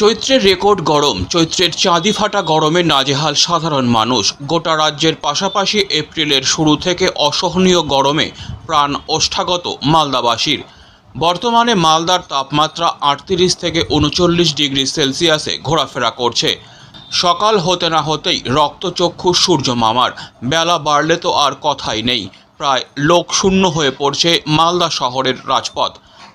চৈত্রের রেকর্ড গরম, চৈত্রের চাঁদি ফাটা গরমে নাজেহাল সাধারণ মানুষ। গোটা রাজ্যের পাশাপাশি এপ্রিলের শুরু থেকে অসহনীয় গরমে প্রাণ ওষ্ঠাগত মালদাবাসীর। বর্তমানে মালদার তাপমাত্রা আটত্রিশ থেকে উনচল্লিশ ডিগ্রি সেলসিয়াসে ঘোরাফেরা করছে। সকাল হতে না হতেই রক্তচক্ষু সূর্য মামার বেলা বাড়লে তো আর কথাই নেই। প্রায় লোকশূন্য হয়ে পড়ছে মালদা শহরের রাজপথ।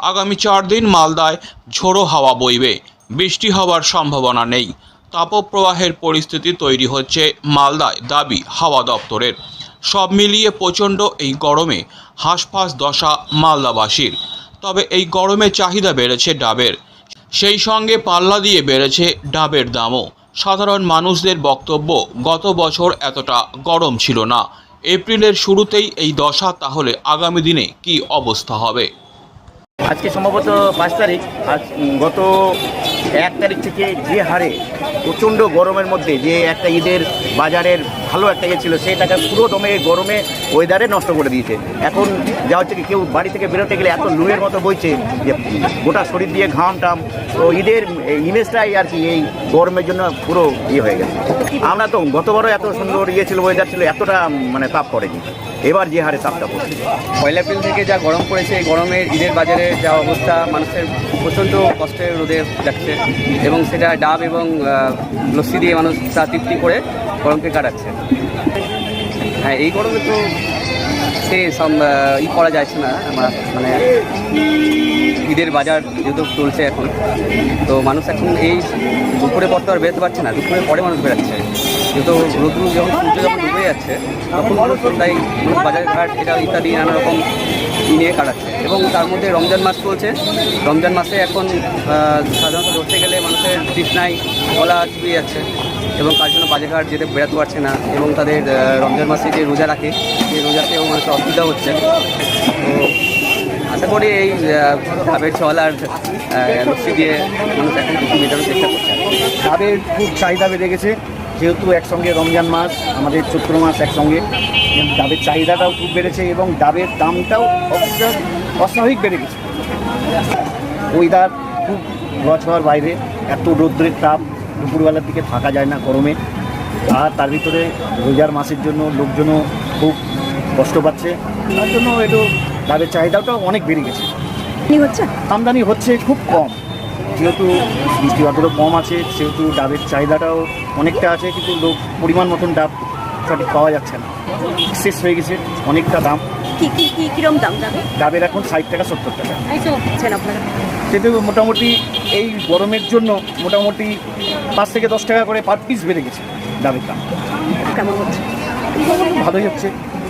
আগামী চার দিন মালদায় ঝোড়ো হাওয়া বইবে। বৃষ্টি হওয়ার সম্ভাবনা নেই। তাপপ্রবাহের পরিস্থিতি তৈরি হচ্ছে মালদায়, দাবি হাওয়া দপ্তরের। সব মিলিয়ে প্রচণ্ড এই গরমে হাঁসফাঁস দশা মালদাবাসীর। তবে এই গরমে চাহিদা বেড়েছে ডাবের। সেই সঙ্গে পাল্লা দিয়ে বেড়েছে ডাবের দামও। সাধারণ মানুষদের বক্তব্য, গত বছর এতটা গরম ছিল না। এপ্রিলের শুরুতেই এই দশা তাহলে আগামী দিনে কি অবস্থা হবে? আজকে সম্ভবত পাঁচ তারিখ। আজ গত এক তারিখ থেকে যে হারে প্রচণ্ড গরমের মধ্যে যে একটা ঈদের বাজারের ভালো একটা ইয়ে ছিল সেটাকে পুরো দমে, গরমে ওয়েদারে নষ্ট করে দিয়েছে। এখন যা হচ্ছে কেউ বাড়ি থেকে বেরোতে গেলে এত লুয়ের মতো বইছে যে গোটা শরীর দিয়ে ঘাম টাম। তো ঈদের ইমেজটাই আর কি এই গরমের জন্য পুরো ইয়ে হয়ে গেছে। আমরা তো গতবারও এত সুন্দর ইয়ে ছিল ওয়েদার ছিল, এতটা মানে তাপ পড়েনি। এবার যে হারে তাপটা পড়ছে। পয়লা এপ্রিল থেকে যা গরম পড়েছে, এই গরমের ঈদের বাজারে যা অবস্থা, মানুষের প্রচণ্ড কষ্টে রোদে যাচ্ছে এবং সেটা ডাব এবং লস্যি দিয়ে মানুষ চা তৃপ্তি করে গরমকে কাটাচ্ছে। হ্যাঁ এই গরমে তো সে সব ই করা যাচ্ছে না, আমার মানে ঈদের বাজার যেহেতু চলছে এখন, তো মানুষ এখন এই দুপুরে পর তো আর বেরোতে পারছে না দুপুরে পরে মানুষ বেরোচ্ছে। যেহেতু রোদ্রু যখন সূর্য যখন ডুবে যাচ্ছে, তখন তাই বাজার ঘাট ইত্যাদি নানা রকম নিয়ে কাটাচ্ছে। এবং তার মধ্যে রমজান মাস চলছে। রমজান মাসে এখন সাধারণত ধরতে গেলে মানুষের তৃষ্ণায় গলা চুপিয়ে যাচ্ছে এবং তার জন্য বাজারঘাট যেতে বেরোতে পারছে না এবং তাদের রমজান মাসে যে রোজা রাখে, সেই রোজাতেও মানুষের অসুবিধা হচ্ছে। তো আশা করি এই ভাবের ছল আর লস্যি দিয়ে মানুষ এখন মেটানোর চেষ্টা করছে। ডাবের খুব চাহিদা বেড়ে গেছে। যেহেতু একসঙ্গে রমজান মাস আমাদের চৈত্র মাস একসঙ্গে ডাবের চাহিদাটাও খুব বেড়েছে এবং ডাবের দামটাও অস্বাভাবিক বেড়ে গেছে। ওয়েদার খুব হওয়ার বাইরে এত রৌদ্রের তাপ দুপুরবেলার দিকে থাকা যায় না গরমে। আর তার ভিতরে রোজার মাসের জন্য লোকজনও খুব কষ্ট পাচ্ছে। তার জন্য একটু ডাবের চাহিদাটাও অনেক বেড়ে গেছে। কি হচ্ছে? আমদানি হচ্ছে খুব কম। যেহেতু বৃষ্টি অতটা কম আছে সেহেতু ডাবের চাহিদাটাও অনেকটা আছে কিন্তু লোক পরিমাণ মতন ডাব সঠিক পাওয়া যাচ্ছে না। শেষ হয়ে গেছে অনেকটা দাম। কি কি কি কিরম দাম যাবে? ডাবের এখন ষাট টাকা সত্তর টাকা। সেহেতু মোটামুটি এই গরমের জন্য মোটামুটি পাঁচ থেকে দশ টাকা করে পার পিস বেড়ে গেছে ডাবের দাম। কেমন হচ্ছে? ভালোই হচ্ছে।